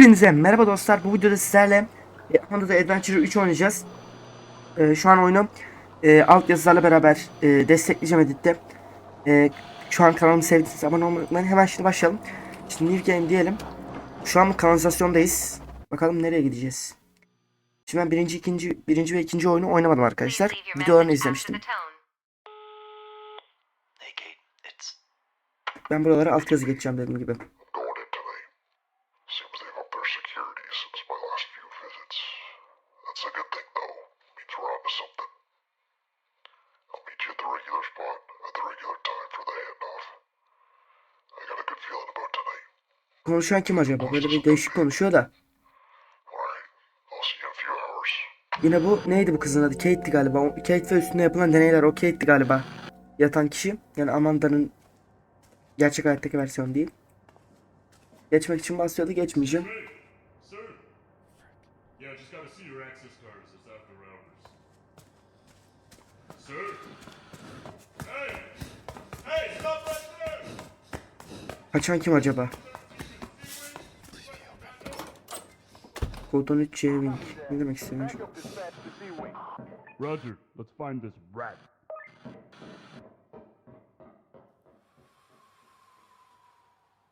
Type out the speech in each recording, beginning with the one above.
Hepinize merhaba dostlar. Bu videoda sizlerle e, Honda Adventure 3 oynayacağız. E, şu an oyunu e, alt yazılarla beraber e, destekleyeceğim editte. E, şu an kanalımı sevdiyseniz abone olmayı unutmayın. Hemen şimdi başlayalım. Şimdi new game diyelim. Şu an kanalizasyondayız. Bakalım nereye gideceğiz. Şimdi ben birinci, ikinci, birinci ve ikinci oyunu oynamadım arkadaşlar. Videolarını izlemiştim. Ben buralara alt yazı geçeceğim dediğim gibi. Konuşan kim acaba? Böyle bir değişik konuşuyor da. Yine bu neydi bu kızın adı? Kate'ti galiba. O- Kate ve üstünde yapılan deneyler o Kate'ti galiba. Yatan kişi. Yani Amanda'nın gerçek hayattaki versiyonu değil. Geçmek için basıyordu. Geçmeyeceğim. Sir? Yeah, I Kodon 3 J-Wing. Ne demek istemiş? Roger, let's find this rat.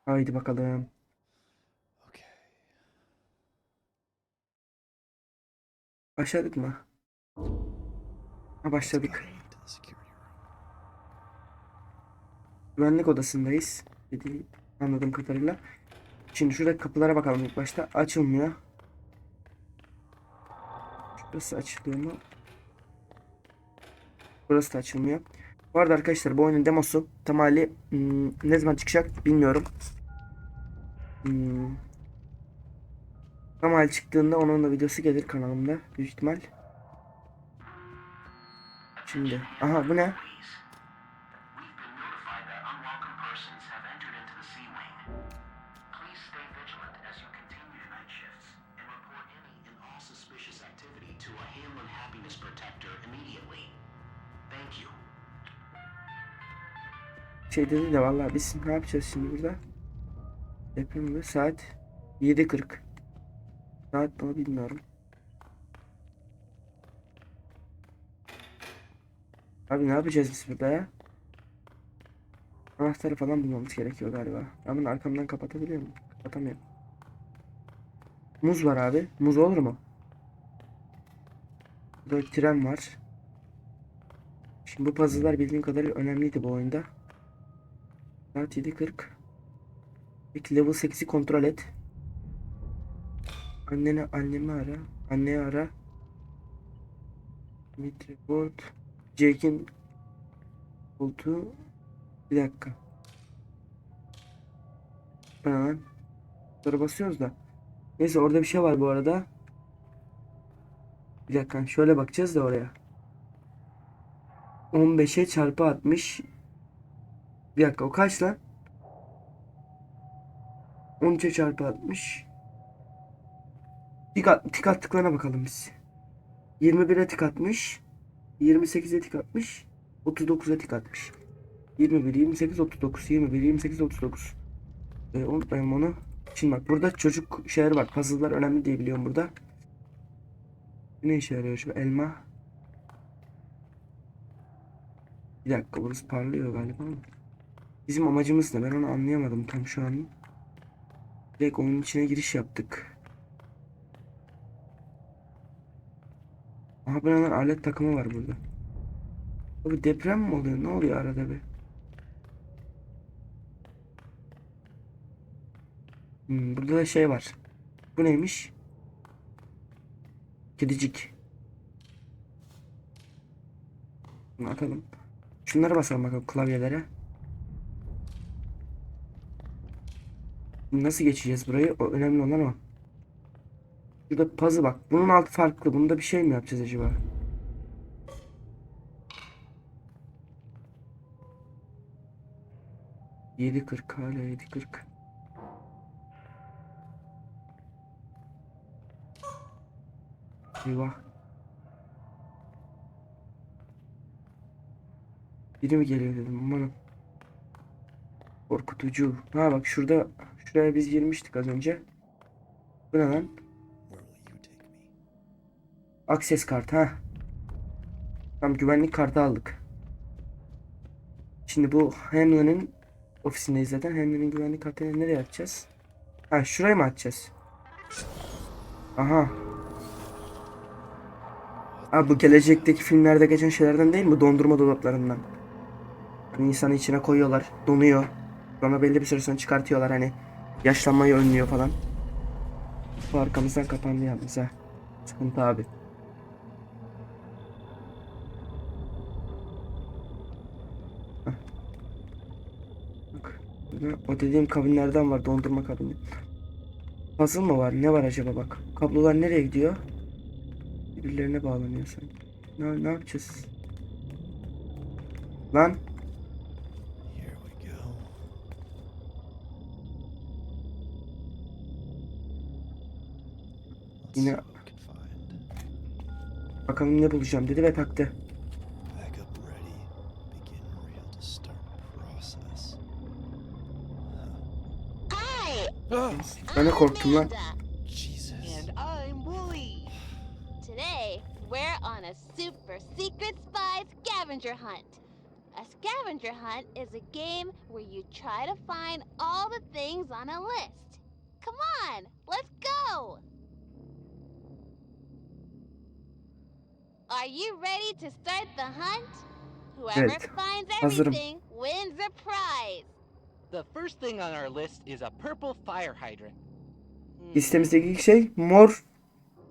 Haydi bakalım. okay. Başladık mı? Ha başladık. Güvenlik odasındayız. Dediğim anladığım kadarıyla. Şimdi şurada kapılara bakalım ilk başta. Açılmıyor. Şurası açılıyor mu? Burası da açılmıyor. Bu arada arkadaşlar bu oyunun demosu tam hali hmm, ne zaman çıkacak bilmiyorum. Hmm. Tam hali çıktığında onun da videosu gelir kanalımda büyük ihtimal. Şimdi aha bu ne? Şey dedi de vallahi biz ne yapacağız şimdi burada? Deprem saat 7.40. Saat ne bilmiyorum. Abi ne yapacağız biz burada ya? Anahtarı falan bulmamız gerekiyor galiba. Ben bunu arkamdan kapatabiliyor muyum? Kapatamıyorum. Muz var abi. Muz olur mu? Burada tren var. Şimdi bu puzzle'lar bildiğim kadarıyla önemliydi bu oyunda. Saat 7.40. Peki level 8'i kontrol et. Annene annemi ara. Anneyi ara. Dimitri Board. Jake'in koltuğu. Bir dakika. Lan? Sonra basıyoruz da. Neyse orada bir şey var bu arada. Bir dakika şöyle bakacağız da oraya. 15'e çarpı 60 bir dakika o kaç lan? 13'e çarpı 60. Tik, at, tik attıklarına bakalım biz. 21'e tik atmış. 28'e tik atmış. 39'a tik atmış. 21, 28, 39, 21, 28, 39. Ee, unutmayalım onu. Şimdi bak burada çocuk şeyler var. Puzzle'lar önemli diye biliyorum burada. Ne işe yarıyor şu elma? Bir dakika burası parlıyor galiba ama. Bizim amacımız ne? Ben onu anlayamadım tam şu an. Direkt oyunun içine giriş yaptık. Aha lan? alet takımı var burada. Abi deprem mi oluyor? Ne oluyor arada bir? Hmm, burada da şey var. Bu neymiş? Kedicik. Bunu atalım. Şunları basalım bakalım klavyelere. Nasıl geçeceğiz burayı? O önemli olan o. Şurada puzzle bak. Bunun altı farklı. Bunda bir şey mi yapacağız acaba? Yedi kırk hala yedi kırk. Eyvah. Biri mi geliyor dedim umarım. Korkutucu. Ha bak şurada şuraya biz girmiştik az önce. Bu ne lan? Akses kartı ha. Tam güvenlik kartı aldık. Şimdi bu Hamlin'in ofisindeyiz zaten. Hamlin'in güvenlik kartını nereye atacağız? Ha şuraya mı atacağız? Aha. Ha bu gelecekteki filmlerde geçen şeylerden değil mi? Dondurma dolaplarından. Hani insanı içine koyuyorlar. Donuyor. Sonra belli bir süre sonra çıkartıyorlar hani. Yaşlanmayı önlüyor falan. Bu arkamızdan kapandı yalnız ha. Sıkıntı abi. Bak, O dediğim kabinlerden var dondurma kabini. Puzzle mı var? Ne var acaba bak. Kablolar nereye gidiyor? Birbirlerine bağlanıyor sanki. Ne, ne yapacağız? Lan Yine- see what we can find. bakalım ne bulacağım dedi ve taktı. Backup ready. Begin reel to start process. Hi, Ben de korktum lan. Amanda. Jesus. And I'm Wooly. Today, we're on a super secret spy scavenger hunt. A scavenger hunt is a game where you try to find all the things on a list. Come on, let's go! Are you ready to start the hunt? Whoever Evet, finds hazırım. everything wins a prize. The first thing on our list is a purple fire hydrant. Hmm, Listemizdeki ilk şey mor.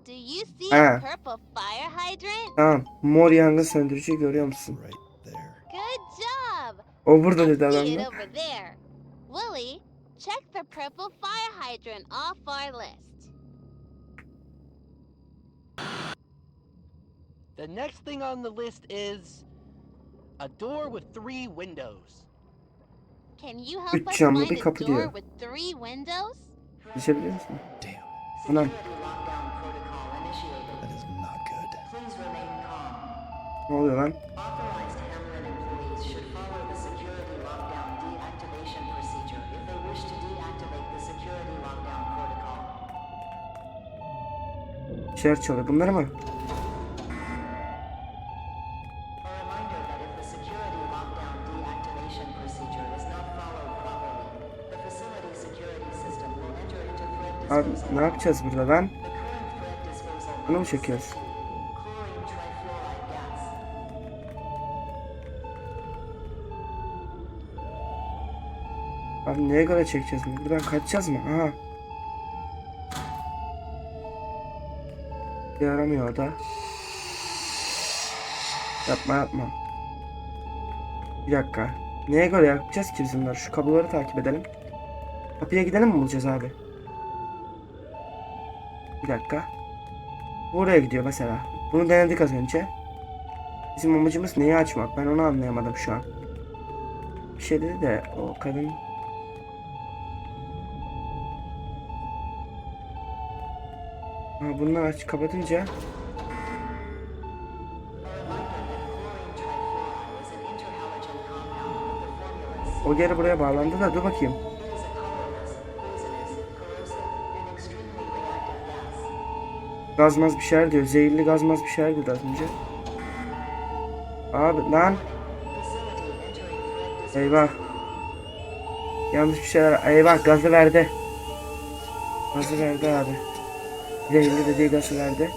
Do you see Ah. a purple fire hydrant? Tamam. Mor yangın söndürücü görüyor musun? Right there. Good job! O burada I dedi see adam it da. over there. Willie, check the purple fire hydrant off our list. The next thing on the list is a door with three windows. Can you help Üç us camlı find bir a kapı door diyor. with three windows? Geçebiliyor musun? Damn. İnitiated. That is not good. Ne oluyor lan? Authorized Hamlin employees should ne yapacağız burada lan? Bunu mu çekiyoruz? Abi neye göre çekeceğiz bunu? Buradan kaçacağız mı? Aha. Bir aramıyor o da. Yapma yapma. Bir dakika. Neye göre yapacağız ki biz bunları? Şu kabloları takip edelim. Kapıya gidelim mi bulacağız abi? Bir dakika. Buraya gidiyor mesela. Bunu denedik az önce. Bizim amacımız neyi açmak? Ben onu anlayamadım şu an. Bir şey dedi de o kadın Ha, bunları aç kapatınca o geri buraya bağlandı da dur bakayım. Gazmaz bir şeyler diyor. Zehirli gazmaz bir şeyler dedi az önce. Abi lan. Eyvah. Yanlış bir şeyler. Eyvah gazı verdi. Gazı verdi abi. Zehirli dediği gazı verdi.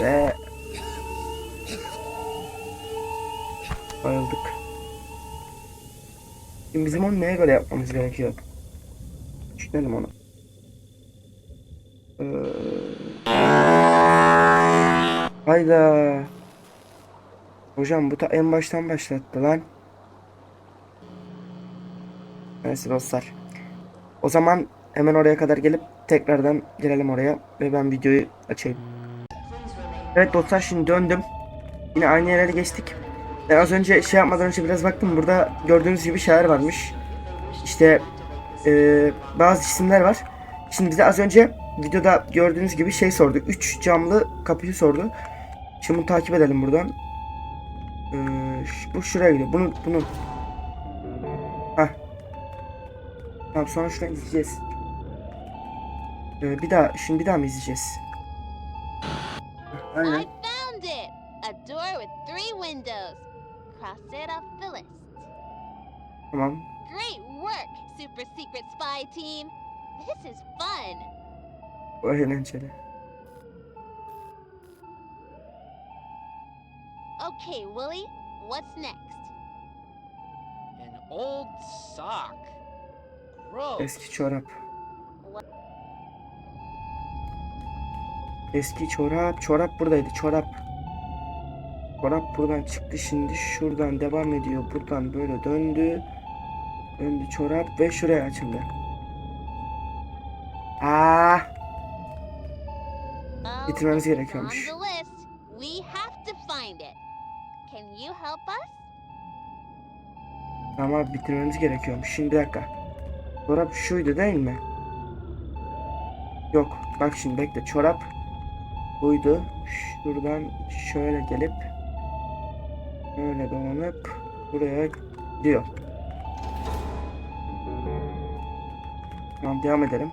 Ve bayıldık. Şimdi bizim onu neye göre yapmamız gerekiyor? Düşünelim onu. Ee... Hayda. Hocam bu ta en baştan başlattı lan. Neyse dostlar. O zaman hemen oraya kadar gelip tekrardan gelelim oraya ve ben videoyu açayım. Evet dostlar şimdi döndüm. Yine aynı yerlere geçtik. Ben az önce şey yapmadan önce biraz baktım. Burada gördüğünüz gibi şeyler varmış. İşte eee, bazı isimler var. Şimdi bize az önce videoda gördüğünüz gibi şey sordu. 3 camlı kapıyı sordu. Şimdi bunu takip edelim buradan. Eee, ş- bu şuraya gidiyor. Bunu bunu. Hah. Tamam sonra şuradan gideceğiz. Ee, bir daha şimdi bir daha mı izleyeceğiz? Aynen. Tamam. Great work, Super Secret Spy Team! This is fun! Eğlenceli. Okay, Willie, what's next? An old sock. Gross. Eski çorap. Eski çorap. Çorap buradaydı. Çorap. Çorap buradan çıktı. Şimdi şuradan devam ediyor. Buradan böyle döndü. Döndü çorap ve şuraya açıldı. Aa, Oh, Bitirmemiz gerekiyormuş. On the list. We have to find it. Can you help us? ama bitirmemiz gerekiyormuş. Şimdi bir dakika. Çorap şuydu değil mi? Yok. Bak şimdi bekle. Çorap buydu. Şuradan şöyle gelip böyle dolanıp buraya gidiyor. Tamam devam edelim.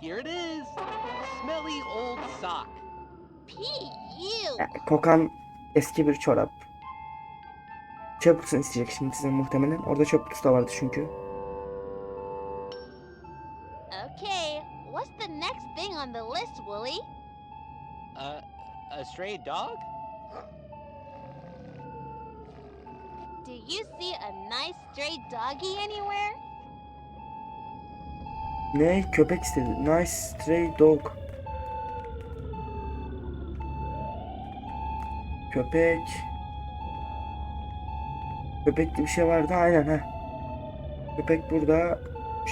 Here it is. Smelly old sock. Ya, Kokan eski bir çorap. Çöp kutusunu isteyecek şimdi size muhtemelen. Orada çöp kutusu da vardı çünkü. Okay, what's the next thing on the list, Willie? Uh, a stray dog? Do you see a nice stray doggy anywhere? Ne? Köpek istedi. Nice stray dog. Köpek. Köpekli bir şey vardı. Aynen ha. Köpek burada.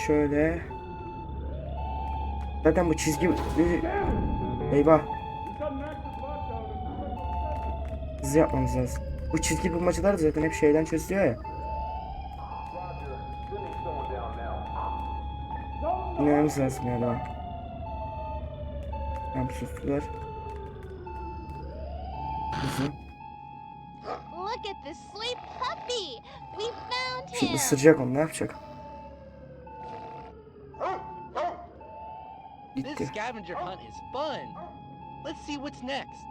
Şöyle. Zaten bu çizgi... Eyvah. Hızlı yapmamız lazım. Bu çizgi bulmacalar da zaten hep şeyden çözülüyor ya. Dinlememiz lazım ya daha. Tamam sustular. Hızlı. Look at this sweet puppy! We found Şimdi ısıracak onu ne yapacak? This Gitti. scavenger hunt is fun. Let's see what's next.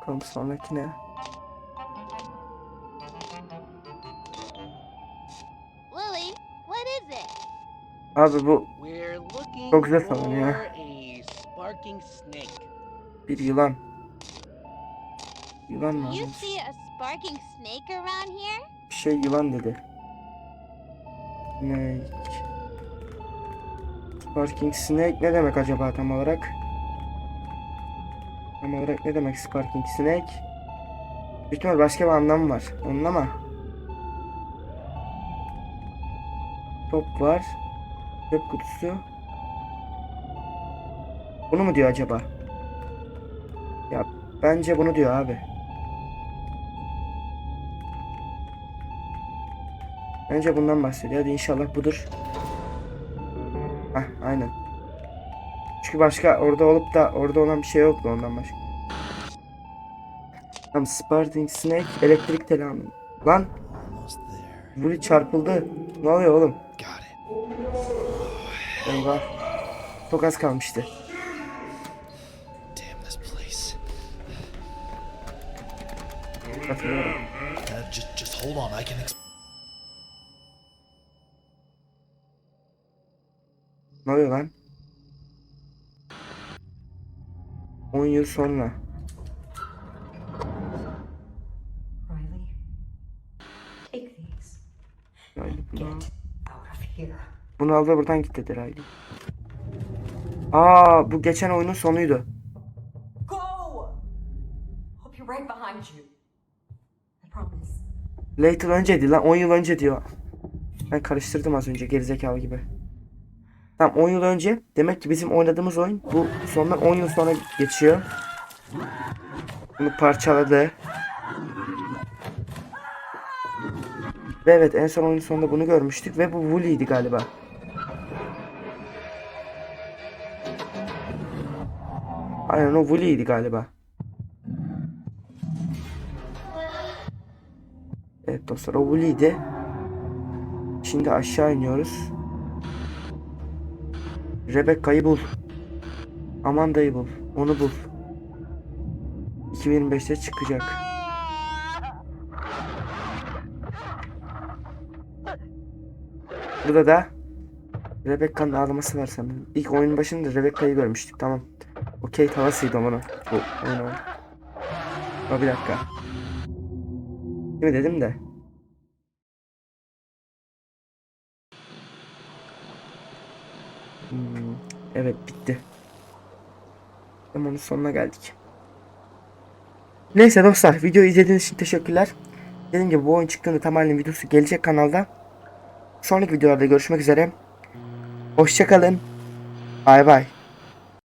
Bakalım sonraki ne? Lily, what is it? Abi bu Çok güzel sanırım ya. bir yılan. Around here? Bir şey yılan dedi. Snake. Sparking snake ne demek acaba tam olarak? Tam olarak ne demek sparking snake? İhtimal başka bir anlamı var. Onun ama. Top var. Çöp kutusu. Bunu mu diyor acaba? Ya bence bunu diyor abi. Bence bundan bahsediyor. Hadi inşallah budur. Hah aynen. Çünkü başka orada olup da orada olan bir şey yoktu ondan başka. Tamam Sparting Snake elektrik telamı. Lan. Vuri çarpıldı. Ne oluyor oğlum? Eyvah. Çok az kalmıştı. Katılıyorum. Ne oluyor lan? 10 yıl sonra. Riley, bunu, al ve buradan git dedi Riley. Aa bu geçen oyunun sonuydu. Later önceydi lan 10 yıl önce diyor. Ben karıştırdım az önce gerizekalı gibi. Tamam 10 yıl önce demek ki bizim oynadığımız oyun bu sondan 10 yıl sonra geçiyor. Bunu parçaladı. Ve evet en son oyunun sonunda bunu görmüştük ve bu Wooly'ydi galiba. Aynen o Wooly'ydi galiba. Evet dostlar o Wooly'ydi. Şimdi aşağı iniyoruz. Rebecca'yı bul. Amanda'yı bul. Onu bul. 2025'te çıkacak. Burada da Rebecca'nın ağlaması var sanırım. İlk oyunun başında Rebecca'yı görmüştük. Tamam. Okey tavasıydı o bana. Bu oyun oyun. Aa, bir dakika. Değil mi dedim de. Hmm, evet bitti. Zamanın sonuna geldik. Neyse dostlar videoyu izlediğiniz için teşekkürler. Dediğim gibi bu oyun çıktığında tamamen videosu gelecek kanalda. Sonraki videolarda görüşmek üzere. Hoşçakalın. Bay bay.